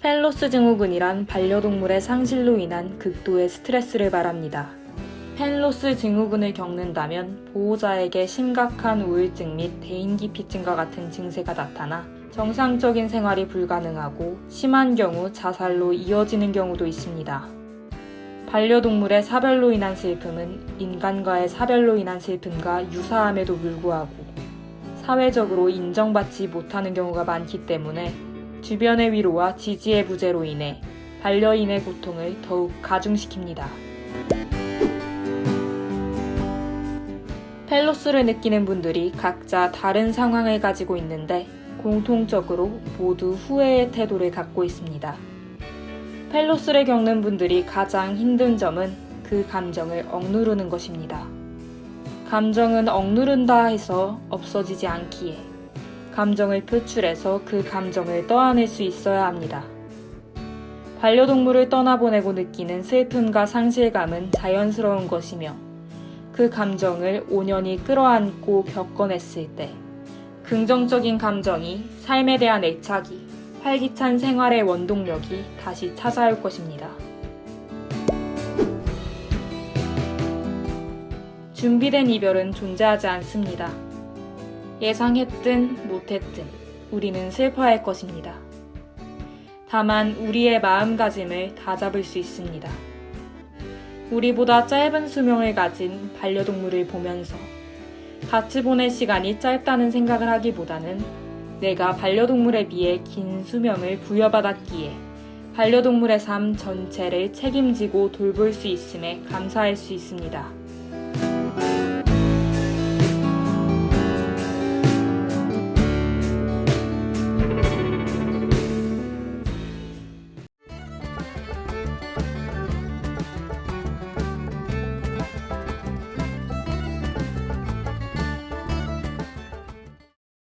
펠로스 증후군이란 반려동물의 상실로 인한 극도의 스트레스를 말합니다. 펠로스 증후군을 겪는다면 보호자에게 심각한 우울증 및 대인기피증과 같은 증세가 나타나 정상적인 생활이 불가능하고 심한 경우 자살로 이어지는 경우도 있습니다. 반려동물의 사별로 인한 슬픔은 인간과의 사별로 인한 슬픔과 유사함에도 불구하고 사회적으로 인정받지 못하는 경우가 많기 때문에 주변의 위로와 지지의 부재로 인해 반려인의 고통을 더욱 가중시킵니다. 펠로스를 느끼는 분들이 각자 다른 상황을 가지고 있는데 공통적으로 모두 후회의 태도를 갖고 있습니다. 펠로스를 겪는 분들이 가장 힘든 점은 그 감정을 억누르는 것입니다. 감정은 억누른다 해서 없어지지 않기에 감정을 표출해서 그 감정을 떠안을 수 있어야 합니다. 반려동물을 떠나보내고 느끼는 슬픔과 상실감은 자연스러운 것이며 그 감정을 온연히 끌어안고 겪어냈을 때 긍정적인 감정이 삶에 대한 애착이 활기찬 생활의 원동력이 다시 찾아올 것입니다. 준비된 이별은 존재하지 않습니다. 예상했든 못했든 우리는 슬퍼할 것입니다. 다만 우리의 마음가짐을 다잡을 수 있습니다. 우리보다 짧은 수명을 가진 반려동물을 보면서 같이 보낼 시간이 짧다는 생각을 하기보다는 내가 반려동물에 비해 긴 수명을 부여받았기에 반려동물의 삶 전체를 책임지고 돌볼 수 있음에 감사할 수 있습니다.